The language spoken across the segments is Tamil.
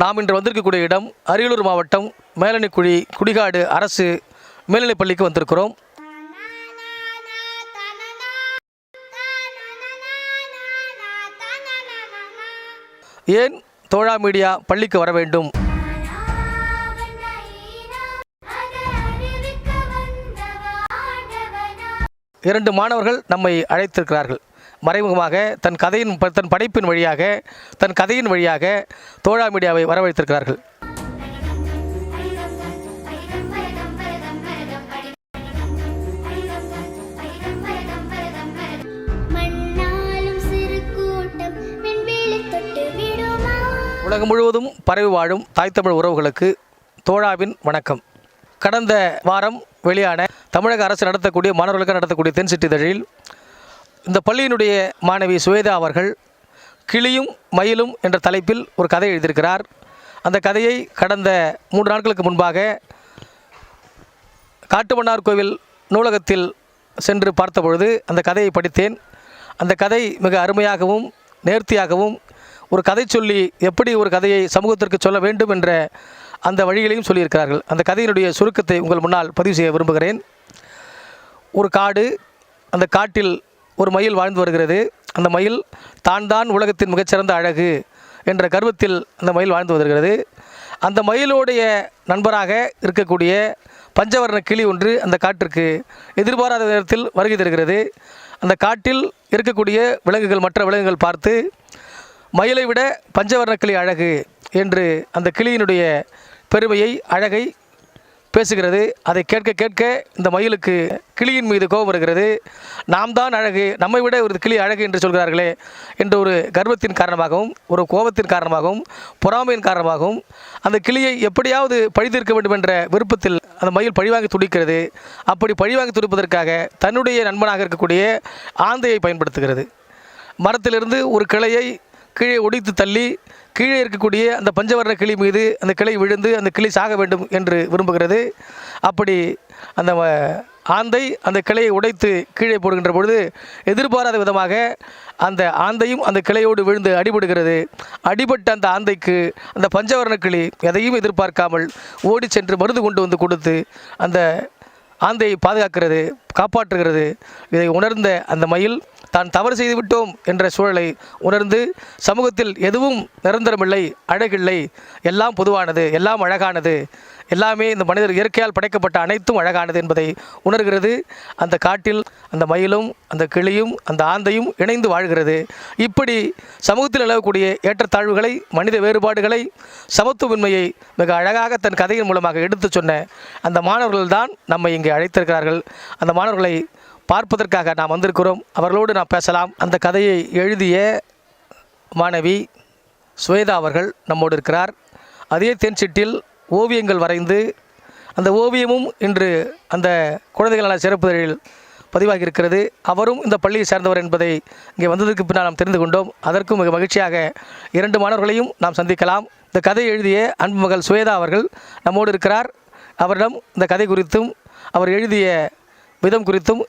நாம் இன்று வந்திருக்கக்கூடிய இடம் அரியலூர் மாவட்டம் மேலணிக்குழி குடிகாடு அரசு மேல்நிலைப் பள்ளிக்கு வந்திருக்கிறோம். ஏன் தோழா மீடியா பள்ளிக்கு வர வேண்டும்? இரண்டு மாணவர்கள் நம்மை அழைத்திருக்கிறார்கள். மறைமுகமாக தன் கதையின் தன் படைப்பின் வழியாக தன் கதையின் வழியாக தோழா மீடியாவை வரவழைத்திருக்கிறார்கள். உலகம் முழுவதும் பரவி வாழும் தாய் தமிழ் உறவுகளுக்கு தோழாவின் வணக்கம். கடந்த வாரம் வெளியான தமிழக அரசு நடத்தக்கூடிய மாணவர்களுக்கு நடத்தக்கூடிய தென்சிட்டு இதழில் இந்த பள்ளியினுடைய மாணவி சுவேதா அவர்கள் கிளியும் மயிலும் என்ற தலைப்பில் ஒரு கதை எழுதியிருக்கிறார். அந்த கதையை கடந்த மூன்று நாட்களுக்கு முன்பாக காட்டுமன்னார் கோவில் நூலகத்தில் சென்று பார்த்தபொழுது அந்த கதையை படித்தேன். அந்த கதை மிக அருமையாகவும் நேர்த்தியாகவும் ஒரு கதை சொல்லி எப்படி ஒரு கதையை சமூகத்திற்கு சொல்ல வேண்டும் என்ற அந்த வழிகளையும் சொல்லியிருக்கிறார்கள். அந்த கதையினுடைய சுருக்கத்தை உங்கள் முன்னால் பதிவு செய்ய விரும்புகிறேன். ஒரு காடு அந்த காட்டில் ஒரு மயில் வாழ்ந்து வருகிறது. அந்த மயில் தான் தான் உலகத்தின் மிகச்சிறந்த அழகு என்ற கர்வத்தில் அந்த மயில் வாழ்ந்து வருகிறது. அந்த மயிலுடைய நண்பராக இருக்கக்கூடிய பஞ்சவர்ண கிளி ஒன்று அந்த காட்டிற்கு எதிர்பாராத நேரத்தில் வருகை தருகிறது. அந்த காட்டில் இருக்கக்கூடிய விலங்குகள் மற்ற விலங்குகள் பார்த்து மயிலை விட பஞ்சவர்ண கிளி அழகு என்று அந்த கிளியினுடைய பெருமையை அழகை பேசுகிறது. அதை கேட்க கேட்க இந்த மயிலுக்கு கிளியின் மீது கோபம் வருகிறது. நாம் தான் அழகு நம்மை விட ஒரு கிளி அழகு என்று சொல்கிறார்களே என்ற ஒரு கர்வத்தின் காரணமாகவும் ஒரு கோபத்தின் காரணமாகவும் பொறாமையின் காரணமாகவும் அந்த கிளியை எப்படியாவது பழித்திருக்க வேண்டும் என்ற விருப்பத்தில் அந்த மயில் பழிவாங்கி துடிக்கிறது. அப்படி பழிவாங்கி துடிப்பதற்காக தன்னுடைய நண்பனாக இருக்கக்கூடிய ஆந்தையை பயன்படுத்துகிறது. மரத்திலிருந்து ஒரு கிளையை கீழே ஒடித்து தள்ளி கீழே இருக்கக்கூடிய அந்த பஞ்சவர்ண கிளி மீது அந்த கிளை விழுந்து அந்த கிளி சாக வேண்டும் என்று விரும்புகிறது. அப்படி அந்த வ- ஆந்தை அந்த கிளையை உடைத்து கீழே போடுகின்ற பொழுது எதிர்பாராத விதமாக அந்த ஆந்தையும் அந்த கிளையோடு விழுந்து அடிபடுகிறது. அடிபட்ட அந்த ஆந்தைக்கு அந்த பஞ்சவர்ண கிளி எதையும் எதிர்பார்க்காமல் ஓடி சென்று மருந்து கொண்டு வந்து கொடுத்து அந்த ஆந்தையை பாதுகாக்கிறது காப்பாற்றுகிறது. இதை உணர்ந்த அந்த மயில் தான் தவறு செய்துவிட்டோம் என்ற சூழலை உணர்ந்து சமூகத்தில் எதுவும் நிரந்தரமில்லை அழகில்லை. எல்லாம் பொதுவானது எல்லாம் அழகானது. எல்லாமே இந்த மனிதர் இயற்கையால் படைக்கப்பட்ட அனைத்தும் அழகானது என்பதை உணர்கிறது. அந்த காட்டில் அந்த மயிலும் அந்த கிளியும் அந்த ஆந்தையும் இணைந்து வாழ்கிறது. இப்படி சமூகத்தில் நிலவக்கூடிய ஏற்றத்தாழ்வுகளை மனித வேறுபாடுகளை சமத்துவமின்மையை மிக அழகாக தன் கதையின் மூலமாக எடுத்துச் சொன்ன அந்த மாணவர்கள் தான் நம்மை இங்கே அழைத்திருக்கிறார்கள். அந்த மாணவர்களை பார்ப்பதற்காக நாம் வந்திருக்கிறோம். அவர்களோடு நாம் பேசலாம். அந்த கதையை எழுதிய மாணவி சுவேதா அவர்கள் நம்மோடு இருக்கிறார். அதே தென்சிட்டில் ஓவியங்கள் வரைந்து அந்த ஓவியமும் இன்று அந்த குழந்தைகள் நல சிறப்புதழில் பதிவாகி இருக்கிறது அவரும் இந்த பள்ளியை சேர்ந்தவர் என்பதை இங்கே வந்ததற்கு பின்னால் நாம் தெரிந்து கொண்டோம். அதற்கும் மிக மகிழ்ச்சியாக இரண்டு மாணவர்களையும் நாம் சந்திக்கலாம். இந்த கதை எழுதிய அன்பு மகள் சுவேதா அவர்கள் நம்மோடு இருக்கிறார். அவரிடம் இந்த கதை குறித்தும் அவர் எழுதிய விதம் குறித்தும்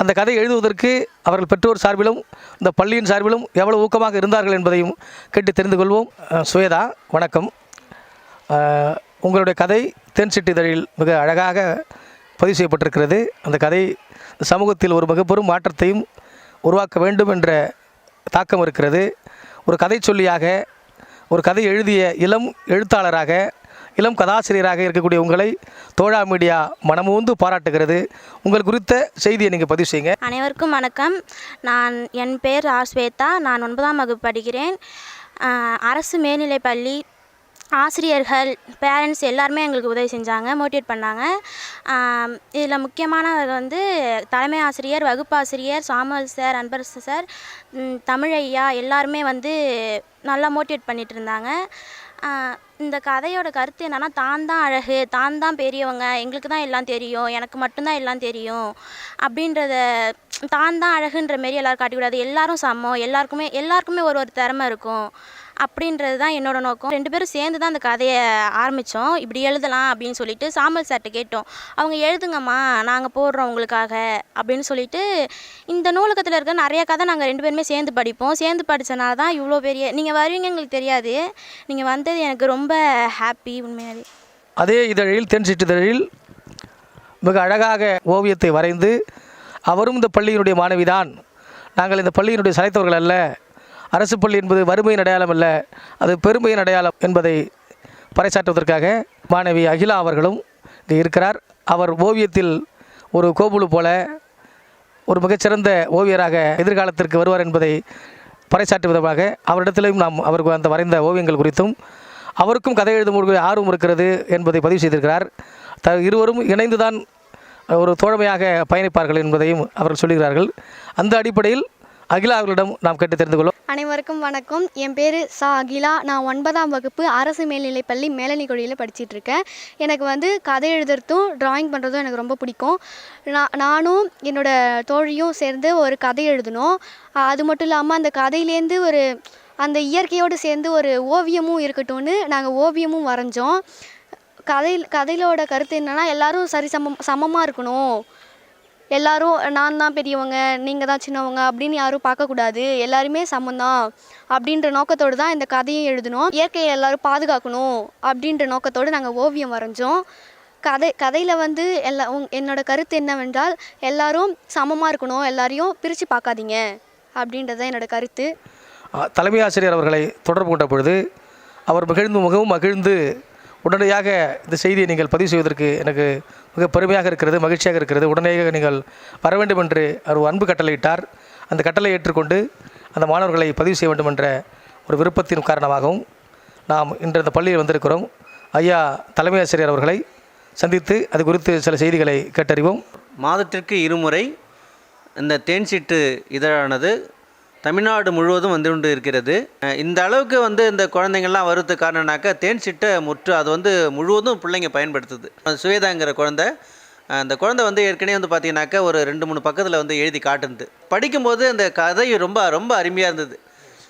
அந்த கதை எழுதுவதற்கு அவர்கள் பெற்றோர் சார்பிலும் இந்த பள்ளியின் சார்பிலும் எவ்வளவு ஊக்கமாக இருந்தார்கள் என்பதையும் கேட்டு தெரிந்து கொள்வோம். சுவேதா வணக்கம். உங்களுடைய கதை தென் சிட்டிதழில் மிக அழகாக பதிவு செய்யப்பட்டிருக்கிறது. அந்த கதை சமூகத்தில் ஒரு மிகப்பெரும் மாற்றத்தையும் உருவாக்க வேண்டும் என்ற தாக்கம் இருக்கிறது. ஒரு கதை சொல்லியாக ஒரு கதை எழுதிய இளம் எழுத்தாளராக இளம் கதாசிரியராக இருக்கக்கூடிய உங்களை தோழா மீடியா மனமூந்து பாராட்டுகிறது. உங்கள் குறித்த செய்தியை நீங்கள் பதிவு செய்யுங்க. அனைவருக்கும் வணக்கம். நான் என் பேர் ஆஸ்வேதா நான் ஒன்பதாம் வகுப்பு படிக்கிறேன். அரசு மேல்நிலைப் பள்ளி ஆசிரியர்கள் பேரண்ட்ஸ் எல்லாருமே எங்களுக்கு உதவி செஞ்சாங்க மோட்டிவேட் பண்ணாங்க. இதில் முக்கியமானவர் வந்து தலைமை ஆசிரியர் வகுப்பாசிரியர் சாமுவல் சார் அன்பரசு சார் ம், தமிழ் ஐயா எல்லாருமே வந்து நல்லா மோட்டிவேட் பண்ணிகிட்டு இருந்தாங்க. இந்த கதையோட கருத்து என்னன்னா தான் தான் அழகு தான் தான் பெரியவங்க எங்களுக்கு தான் எல்லாம் தெரியும் எனக்கு மட்டும்தான் எல்லாம் தெரியும் அப்படின்றத தான் தான் அழகுன்ற மாரி எல்லாரும் காட்டிக்கூடாது எல்லாரும் சமம். எல்லாருக்குமே எல்லாருக்குமே ஒரு ஒரு திறமை இருக்கும் அப்படின்றது தான் என்னோட நோக்கம். ரெண்டு பேரும் சேர்ந்து தான் அந்த கதையை ஆரம்பித்தோம் இப்படி எழுதலாம் அப்படின்னு சொல்லிட்டு சாமல் சார்கிட்ட கேட்டோம். அவங்க எழுதுங்கம்மா நாங்கள் போடுறோம் உங்களுக்காக அப்படின்னு சொல்லிட்டு இந்த நூலகத்தில் இருக்க நிறைய கதை நாங்கள் ரெண்டு பேருமே சேர்ந்து படிப்போம். சேர்ந்து படித்தனால தான் இவ்வளோ பெரிய நீங்கள் வருவீங்க எங்களுக்கு தெரியாது. நீங்கள் வந்தது எனக்கு ரொம்ப ஹாப்பி உண்மையாகவே அதே இதழில் தென் சிற்றிதழில் மிக அழகாக ஓவியத்தை வரைந்து அவரும் இந்த பள்ளியினுடைய மாணவிதான். நாங்கள் இந்த பள்ளியினுடைய சலைத்தவர்கள் அல்ல. அரசு பள்ளி என்பது வறுமையின் அடையாளம் அல்ல அது பெருமையின் அடையாளம் என்பதை பறைசாற்றுவதற்காக மாணவி அகிலா அவர்களும் இங்கே இருக்கிறார். அவர் ஓவியத்தில் ஒரு கோபுலு போல ஒரு மிகச்சிறந்த ஓவியராக எதிர்காலத்திற்கு வருவார் என்பதை பறைசாற்றும் விதமாக அவரிடத்திலும் நாம் அவருக்கு அந்த வரைந்த ஓவியங்கள் குறித்தும் அவருக்கும் கதை எழுதும் ஒரு ஆர்வம் இருக்கிறது என்பதை பதிவு செய்திருக்கிறார். த இருவரும் இணைந்துதான் ஒரு தோழமையாக பயணிப்பார்கள் என்பதையும் அவர்கள் சொல்கிறார்கள் அந்த அடிப்படையில் அகிலா அவர்களிடம் நாம் கேட்டு தெரிந்து கொள்வோம் அனைவருக்கும் வணக்கம். என் பேர் சா அகிலா. நான் ஒன்பதாம் வகுப்பு அரசு மேல்நிலைப்பள்ளி மேலணிக்குடியில் படிச்சுட்டு இருக்கேன் எனக்கு வந்து கதை எழுதுறதும் டிராயிங் பண்ணுறதும் எனக்கு ரொம்ப பிடிக்கும். நான் நானும் என்னோட தோழியும் சேர்ந்து ஒரு கதை எழுதினோம். அது மட்டும் இல்லாமல் அந்த கதையிலேருந்து ஒரு அந்த இயற்கையோடு சேர்ந்து ஒரு ஓவியமும் இருக்கட்டும்னு நாங்கள் ஓவியமும் வரைஞ்சோம். கதை கதையிலோட கருத்து என்னென்னா எல்லோரும் சரி சமம் சமமாக இருக்கணும். எல்லாரும் நான் தான் பெரியவங்க நீங்கள் தான் சின்னவங்க அப்படின்னு யாரும் பார்க்கக்கூடாது. எல்லாருமே சமந்தான் அப்படின்ற நோக்கத்தோடு தான் இந்த கதையை எழுதினோம். இயற்கையை எல்லாரும் பாதுகாக்கணும் அப்படின்ற நோக்கத்தோடு நாங்கள் ஓவியம் வரைஞ்சோம். கதை கதையில் வந்து எல்லா உங் என்னோடய கருத்து என்னவென்றால் எல்லாரும் சமமாக இருக்கணும் எல்லாரையும் பிரித்து பார்க்காதீங்க அப்படின்றது தான் கருத்து. தலைமை ஆசிரியர் அவர்களை தொடர்பு கொண்ட பொழுது அவர் மகிழ்ந்து மிகவும் மகிழ்ந்து உடனடியாக இந்த செய்தியை நீங்கள் பதிவு செய்வதற்கு எனக்கு மிக பெருமையாக இருக்கிறது மகிழ்ச்சியாக இருக்கிறது. உடனடியாக நீங்கள் வர வேண்டும் என்று அவர் அன்பு கட்டளையிட்டார். அந்த கட்டளை ஏற்றுக்கொண்டு அந்த மாணவர்களை பதிவு செய்ய வேண்டும் என்ற ஒரு விருப்பத்தின் காரணமாகவும் நாம் இன்று இந்த பள்ளியில் வந்திருக்கிறோம். ஐயா தலைமை ஆசிரியர் அவர்களை சந்தித்து அது குறித்து சில செய்திகளை கேட்டறிவோம். மாதத்திற்கு இருமுறை இந்த தேன்சீட்டு இதழானது தமிழ்நாடு முழுவதும் வந்து கொண்டு இருக்கிறது. இந்த அளவுக்கு வந்து இந்த குழந்தைங்கள்லாம் வருது காரணம்னாக்கா தேன்சிட்டை முற்று அது வந்து முழுவதும் பிள்ளைங்க பயன்படுத்துது. அது சுவேதாங்கிற குழந்தை அந்த குழந்தை வந்து ஏற்கனவே வந்து பார்த்தீங்கன்னாக்கா ஒரு ரெண்டு மூணு பக்கத்தில் வந்து எழுதி காட்டுனது படிக்கும்போது அந்த கதை ரொம்ப ரொம்ப அருமையாக இருந்தது.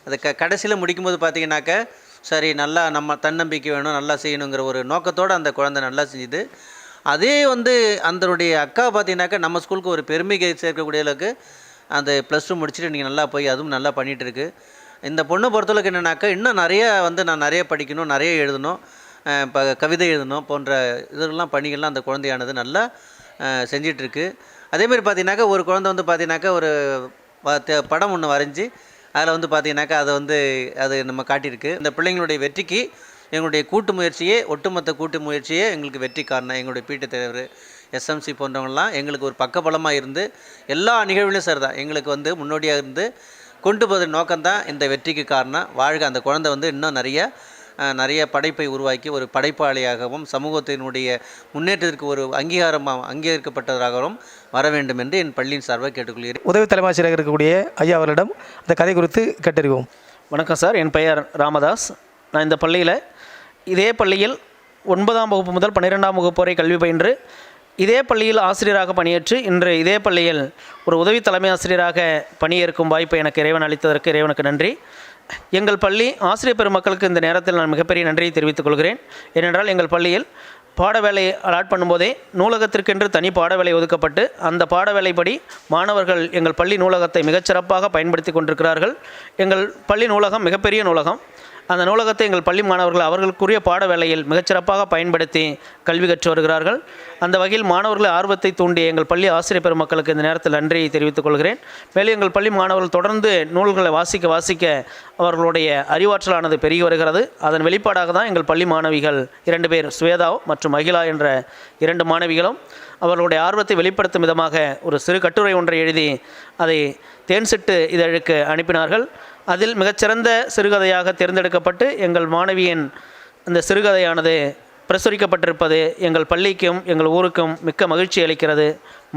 அது க கடைசியில் முடிக்கும்போது பார்த்தீங்கன்னாக்கா சரி நல்லா நம்ம தன்னம்பிக்கை வேணும் நல்லா செய்யணுங்கிற ஒரு நோக்கத்தோடு அந்த குழந்தை நல்லா செஞ்சுது அதே வந்து அதனுடைய அக்கா பார்த்தீங்கன்னாக்கா நம்ம ஸ்கூலுக்கு ஒரு பெருமை சேர்க்கக்கூடிய அளவுக்கு அந்த ப்ளஸ் டூ முடிச்சுட்டு நீங்கள் நல்லா போய் அதுவும் நல்லா பண்ணிகிட்ருக்கு இந்த பொண்ணை பொறுத்தளவுக்கு என்னென்னாக்கா இன்னும் நிறைய வந்து நான் நிறைய படிக்கணும் நிறைய எழுதணும் இப்போ கவிதை எழுதணும் போன்ற இதெல்லாம் பணிகள்லாம் அந்த குழந்தையானது நல்லா செஞ்சிட்ருக்கு அதேமாரி இருக்கு பார்த்தீங்கன்னாக்கா ஒரு குழந்தை வந்து பார்த்தீங்கன்னாக்கா ஒரு படம் ஒன்று வரைஞ்சி அதில் வந்து பார்த்தீங்கன்னாக்கா அதை வந்து அது நம்ம காட்டியிருக்கு. இந்த பிள்ளைங்களுடைய வெற்றிக்கு எங்களுடைய கூட்டு முயற்சியே ஒட்டுமொத்த கூட்டு முயற்சியே எங்களுக்கு வெற்றி காரணம் எங்களுடைய பீட்டு தலைவர் எஸ்எம்சி போன்றவங்கலாம் எங்களுக்கு ஒரு பக்கபலமாக இருந்து எல்லா நிகழ்வுலையும் சரி தான் எங்களுக்கு வந்து முன்னோடியாக இருந்து கொண்டு போவதன் நோக்கம்தான் இந்த வெற்றிக்கு காரணம். வாழ்க அந்த குழந்தை வந்து இன்னும் நிறைய நிறைய படைப்பை உருவாக்கி ஒரு படைப்பாளியாகவும் சமூகத்தினுடைய முன்னேற்றத்திற்கு ஒரு அங்கீகாரமாக அங்கீகரிக்கப்பட்டவராகவும் வர வேண்டும் என்று என் பள்ளியின் சார்பாக கேட்டுக்கொள்கிறேன். உதவி தலைமை ஆசிரியராக இருக்கக்கூடிய ஐயா அவர்களிடம் அந்த கதை குறித்து கேட்டறிவோம். வணக்கம் சார். என் பெயர் ராமதாஸ். நான் இந்த பள்ளியில் இதே பள்ளியில் ஒன்பதாம் வகுப்பு முதல் பன்னிரெண்டாம் வகுப்பு வரை கல்வி பயின்று இதே பள்ளியில் ஆசிரியராக பணியேற்று இன்று இதே பள்ளியில் ஒரு உதவி தலைமை ஆசிரியராக பணியேற்கும் வாய்ப்பை எனக்கு இறைவன் அளித்ததற்கு இறைவனுக்கு நன்றி. எங்கள் பள்ளி ஆசிரியர் பெருமக்களுக்கு இந்த நேரத்தில் நான் மிகப்பெரிய நன்றியை தெரிவித்துக் கொள்கிறேன். ஏனென்றால் எங்கள் பள்ளியில் பாடவேலை அலாட் பண்ணும்போதே நூலகத்திற்கென்று தனி பாடவேலை ஒதுக்கப்பட்டு அந்த பாடவேலைப்படி மாணவர்கள் எங்கள் பள்ளி நூலகத்தை மிகச்சிறப்பாக பயன்படுத்தி கொண்டிருக்கிறார்கள். எங்கள் பள்ளி நூலகம் மிகப்பெரிய நூலகம். அந்த நூலகத்தை எங்கள் பள்ளி மாணவர்கள் அவர்களுக்குரிய பாட வேளையில் மிகச்சிறப்பாக பயன்படுத்தி கல்வி கற்று வருகிறார்கள். அந்த வகையில் மாணவர்கள் ஆர்வத்தை தூண்டிய எங்கள் பள்ளி ஆசிரியர் பெருமக்களுக்கு இந்த நேரத்தில் நன்றியை தெரிவித்துக் கொள்கிறேன். மேலும் எங்கள் பள்ளி மாணவர்கள் தொடர்ந்து நூல்களை வாசிக்க வாசிக்க அவர்களுடைய அறிவாற்றலானது பெருகி வருகிறது. அதன் வெளிப்பாடாக தான் எங்கள் பள்ளி மாணவிகள் இரண்டு பேர் ஸ்வேதா மற்றும் மகிழா என்ற இரண்டு மாணவிகளும் அவர்களுடைய ஆர்வத்தை வெளிப்படுத்தும் விதமாக ஒரு சிறு கட்டுரை ஒன்றை எழுதி அதை தேன்சிட்டு இதழுக்கு அனுப்பினார்கள். அதில் மிகச்சிறந்த சிறுகதையாக தேர்ந்தெடுக்கப்பட்டு எங்கள் மாணவியின் அந்த சிறுகதையானது பிரசுரிக்கப்பட்டிருப்பது எங்கள் பள்ளிக்கும் எங்கள் ஊருக்கும் மிக்க மகிழ்ச்சி அளிக்கிறது.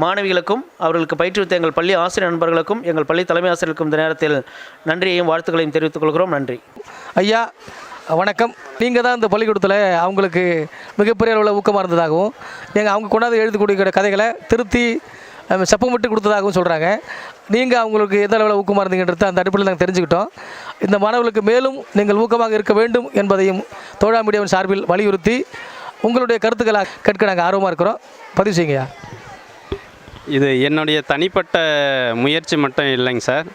மாணவிகளுக்கும் அவர்களுக்கு பயிற்றுவித்த எங்கள் பள்ளி ஆசிரியர் நண்பர்களுக்கும் எங்கள் பள்ளி தலைமை ஆசிரியருக்கும் இந்த நேரத்தில் நன்றியையும் வாழ்த்துக்களையும் தெரிவித்துக் கொள்கிறோம். நன்றி. ஐயா வணக்கம். நீங்கள் தான் இந்த பள்ளிக்கூடத்தில் அவங்களுக்கு மிகப்பெரிய அளவில் ஊக்கமாக இருந்ததாகவும் எங்கள் அவங்க கொண்டாந்து எழுதி கொடுக்கிற கதைகளை திருத்தி செப்பமிட்டு கொடுத்ததாகவும் சொல்கிறாங்க நீங்கள் அவங்களுக்கு எந்த அளவில் ஊக்கமாக இருந்தீங்கன்றது அந்த அடிப்படையில் நாங்கள் தெரிஞ்சுக்கிட்டோம். இந்த மாணவர்களுக்கு மேலும் நீங்கள் ஊக்கமாக இருக்க வேண்டும் என்பதையும் தோழா மீடியாவின் சார்பில் வலியுறுத்தி உங்களுடைய கருத்துக்களை கேட்க நாங்கள் ஆர்வமாக இருக்கிறோம். பதிவு செய்யுங்கய்யா. இது என்னுடைய தனிப்பட்ட முயற்சி மட்டும் இல்லைங்க சார்.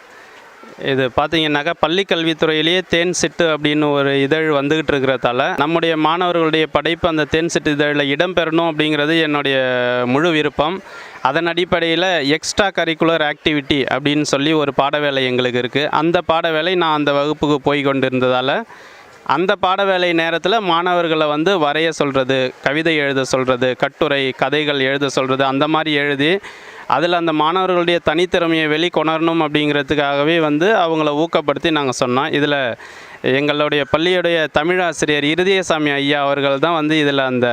இது பார்த்தீங்கன்னாக்கா பள்ளி கல்வித்துறையிலேயே தேன் சிட்டு அப்படின்னு ஒரு இதழ் வந்துக்கிட்டு இருக்கிறதால நம்முடைய மாணவர்களுடைய படைப்பு அந்த தேன் சிட்டு இதழில் இடம்பெறணும் அப்படிங்கிறது என்னுடைய முழு விருப்பம். அதன் அடிப்படையில் எக்ஸ்ட்ரா கரிக்குலர் ஆக்டிவிட்டி அப்படின்னு சொல்லி ஒரு பாடவேளை எங்களுக்கு இருக்குது அந்த பாடவேளை நான் அந்த வகுப்புக்கு போய் கொண்டிருந்ததால் அந்த பாடவேளை நேரத்தில் மாணவர்களை வந்து வரைய சொல்கிறது கவிதை எழுத சொல்கிறது கட்டுரை கதைகள் எழுத சொல்கிறது அந்த மாதிரி எழுதி அதில் அந்த மாணவர்களுடைய தனித்திறமையை வெளிக்கொணரணும் அப்படிங்கிறதுக்காகவே வந்து அவங்கள ஊக்கப்படுத்தி நாங்கள் சொன்னோம். இதில் எங்களுடைய பள்ளியுடைய தமிழாசிரியர் இருதயசாமி ஐயா அவர்கள் தான் வந்து இதில் அந்த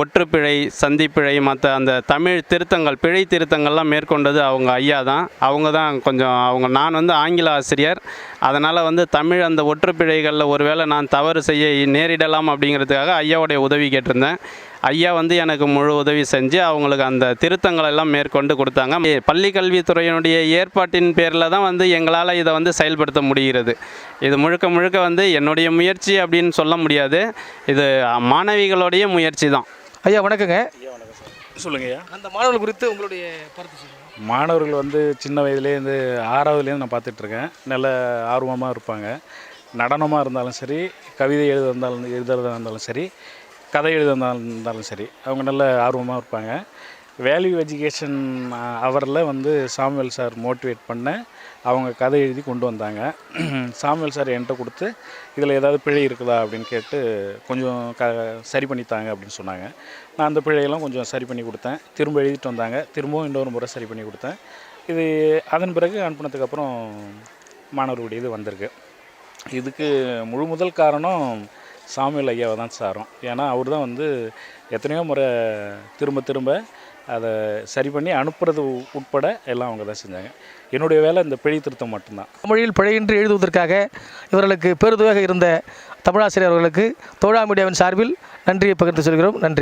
ஒற்றுப்பிழை சந்திப்பிழை மற்ற அந்த தமிழ் திருத்தங்கள் பிழை திருத்தங்கள்லாம் மேற்கொண்டது அவங்க ஐயா தான். அவங்க தான் கொஞ்சம் அவங்க நான் வந்து ஆங்கில ஆசிரியர். அதனால் வந்து தமிழ் அந்த ஒற்றுப்பிழைகளில் ஒருவேளை நான் தவறு செய்ய நேரிடலாம் அப்படிங்கிறதுக்காக ஐயாவுடைய உதவி கேட்டிருந்தேன். ஐயா வந்து எனக்கு முழு உதவி செஞ்சு அவங்களுக்கு அந்த திருத்தங்கள் எல்லாம் மேற்கொண்டு கொடுத்தாங்க. பள்ளி கல்வித்துறையினுடைய ஏற்பாட்டின் பேரில் தான் வந்து எங்களால் இதை வந்து செயல்படுத்த முடிகிறது. இது முழுக்க முழுக்க வந்து என்னுடைய முயற்சி அப்படின்னு சொல்ல முடியாது. இது மாணவிகளுடைய முயற்சி தான். ஐயா வணக்கங்க. சொல்லுங்கய்யா அந்த மாணவர்கள் குறித்து உங்களுடைய கருத்து சொல்லுங்கள் மாணவர்கள் வந்து சின்ன வயதுலேருந்து ஆறாவதுலேருந்து நான் பார்த்துட்ருக்கேன் நல்ல ஆர்வமாக இருப்பாங்க. நடனமாக இருந்தாலும் சரி கவிதை எழுத இருந்தாலும் எழுதுறதா இருந்தாலும் சரி கதை எழுத இருந்தாலும் சரி அவங்க நல்ல ஆர்வமாக இருப்பாங்க. வேல்யூ எஜுகேஷன் அவரில் வந்து சாமுவேல் சார் மோட்டிவேட் பண்ண அவங்க கதை எழுதி கொண்டு வந்தாங்க. சாமுவேல் சார் என்கிட்ட கொடுத்து இதில் ஏதாவது பிழை இருக்குதா? அப்படின்னு கேட்டு கொஞ்சம் க சரி பண்ணித்தாங்க அப்படின்னு சொன்னாங்க. நான் அந்த பிழையெல்லாம் கொஞ்சம் சரி பண்ணி கொடுத்தேன். திரும்ப எழுதிட்டு வந்தாங்க. திரும்பவும் இன்னொரு முறை சரி பண்ணி கொடுத்தேன். இது அதன் பிறகு அனுப்பினதுக்கப்புறம் மாணவர்களுடைய இது வந்திருக்கு. இதுக்கு முழு முதல் காரணம் சாமுவேல் ஐயாவை தான் சாரும். ஏன்னா அவர் தான் வந்து எத்தனையோ முறை திரும்ப திரும்ப அதை சரி பண்ணி அனுப்புறது உட்பட எல்லாம் அவங்க தான் செஞ்சாங்க. என்னுடைய வேலை இந்த பிழை திருத்தம் மட்டும்தான். தமிழில் பிழையின்றி எழுதுவதற்காக இவர்களுக்கு பெருதுவாக இருந்த தமிழாசிரியர் அவர்களுக்கு தோழா மீடியாவின் சார்பில் நன்றியை பகிர்ந்து சொல்கிறோம். நன்றி.